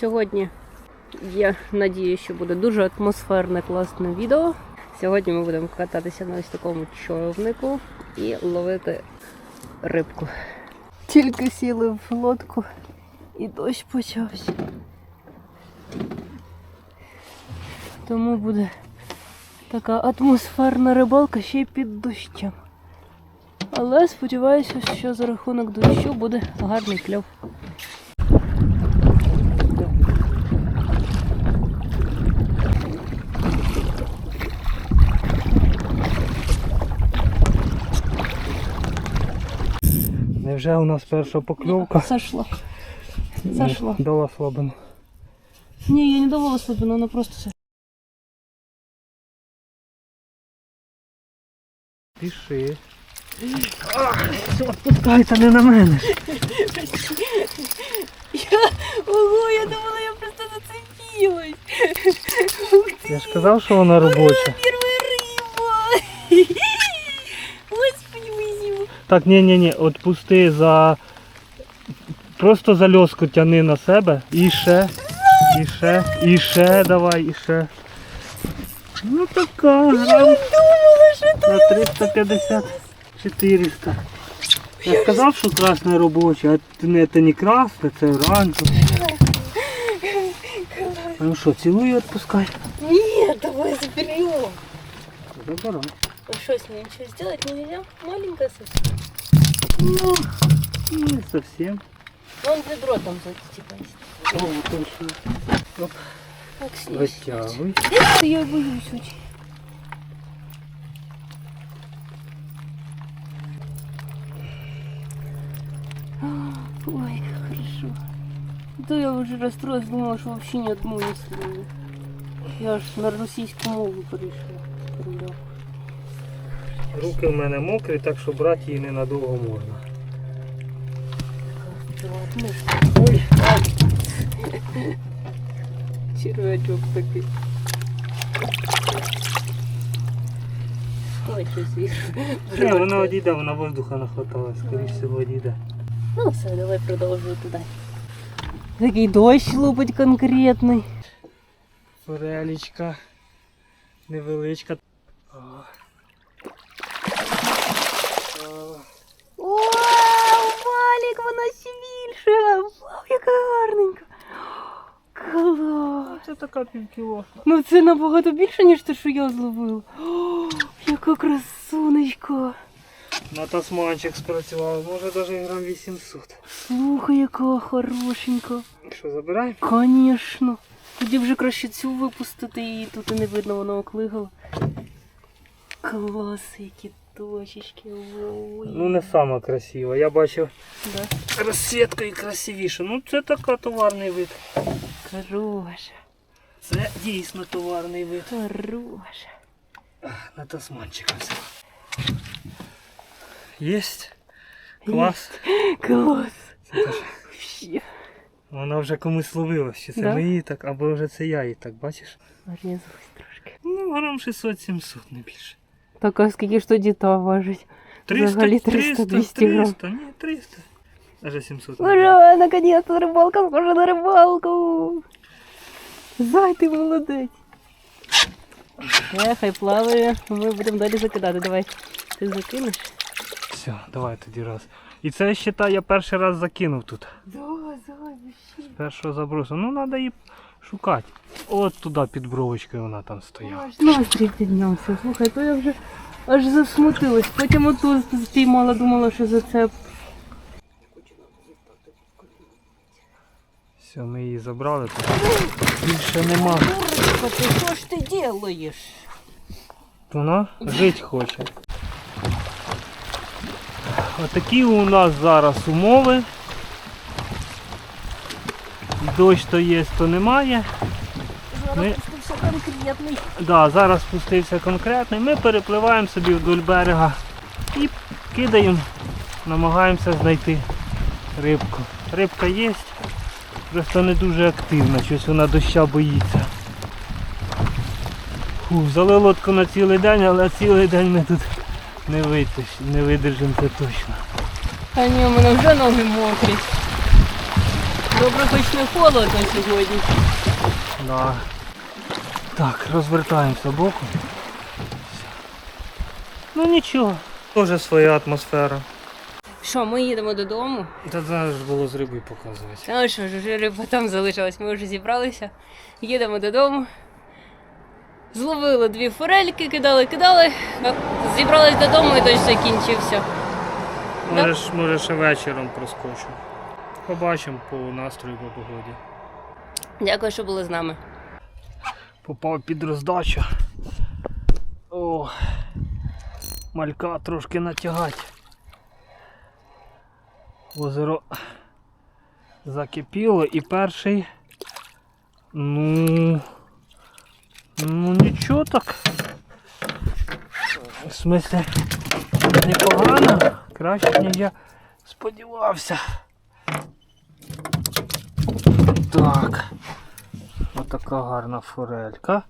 Сьогодні я надію, що буде дуже атмосферне, класне відео. Сьогодні ми будемо кататися на ось такому човнику і ловити рибку. Тільки сіли в лодку і дощ почався. Тому буде така атмосферна рибалка ще й під дощем. Але сподіваюся, що за рахунок дощу буде гарний кльов. Невже у нас перша покльовка? Сошло. Сошло. Дала слабину. Не, я не давала слабину, она просто со- Піши. Відпускайте не на мене. Ого, я думала, я просто зацепилась. Я ж казав, що вона робоча. Так, ні, ні, ні, отпусти за. Просто за льоску тяни на себе. І ще. І ще. І ще давай, і ще. Ну така, грам на 350 400. Я сказав, що красне робоче, а не, це не красне, це оранжеве. Ну що, цілую і відпускай. Нет, давай заберем. Забирай. Что с ней ничего сделать нельзя? Маленькая совсем. Ну, не совсем. Вон ведро там типа есть. О, он що. Как с ней? Витягуй. Я боюсь очень. А, Ой, как хорошо. Да я уже расстроилась, думала, что вообще ни одну не слышу. Я аж на російську мову перейшла. Руки в мене мокрі, так що брати її ненадовго можна. Ой, червячок такий. Ні, вона одійде, вона воздуха нахватала, скоріш всього одійде. Ну все, давай продовжуйте далі. Такий дощ лупить конкретний. Форелічка невеличка. О. О. Вау, валік, вона ще. Вау, яка гарненька. Клас. Це така півкіло. Ну це набагато більше, ніж те, що я зловила. О, яка красунечка. На тасманчик спрацював, може навіть грам 800. Слухай, яка хорошенька. Що, забираємо? Конечно. Тоді вже краще цю випустити, її тут і не видно, вона оклигала. Клас, які точечки. Ой. Ну не сама красива. Я бачив Да. розсвіткою красивіше. Ну це така товарний вид. Хороша. Це дійсно товарний вид. Хороша. На тасманчика взяла. Єсть. Клас. Клас. Це теж- Вона вже комусь ловила, чи це Да? ми її так, або вже це я її так, бачиш? Нарізалась трошки. Ну, грам 600-700, не більше. Так, скільки ж тоді та важить? 300, Взагалі 300, 300-200 грам. 300, ні, 300. Даже 700. не Ура, наконец-то рыбалка схожа на рыбалку. Зай, ти молодець. Е, хай плаває, ми будемо далі закидати. Давай. Ти закинеш? Все, давай тоді раз. І це ще та я перший раз закинув тут. Да, зай, вообще. Першого забросу. Ну треба її шукати. От туди під бровочкою вона там стояла. Аж настрій піднявся. Слухай, то я вже аж засмутилась. Потім отут спіймала, думала, що зацеп. Все, ми її забрали. Тут більше нема. Дурочка, ти що ж ти делаєш? Вона жити хоче. Отакі у нас зараз умови. Дощ то є, то немає. Ми- Зараз пустився конкретний. Да, зараз спустився конкретний. Ми перепливаємо собі вдоль берега і кидаємо, намагаємося знайти рибку. Рибка є, просто не дуже активна, щось вона доща боїться. Фу, взяли лодку на цілий день, але цілий день ми тут не, витиш, не видержимо це точно. А ні, у мене вже ноги мокрі. Добре, хоч не холодно сьогодні. Да. Так, розвертаємося боком. Ну нічого. Тоже своя атмосфера. Що, ми їдемо додому. Та треба ж було з риби показувати. Ну що ж, вже риба там залишилась, ми вже зібралися. Їдемо додому. Зловили дві форельки, кидали, кидали. Зібрались додому і дощ закінчився. Да? Може, ж- може ще вечором проскочу. Побачимо по настрою по погоді. Дякую, що були з нами. Попав під роздачу. О, малька трошки натягать. Озеро закипіло і перший. Ну. Ну нічого так. В смислі непогано. Краще, ніж я сподівався. Так. Отака гарна форелька.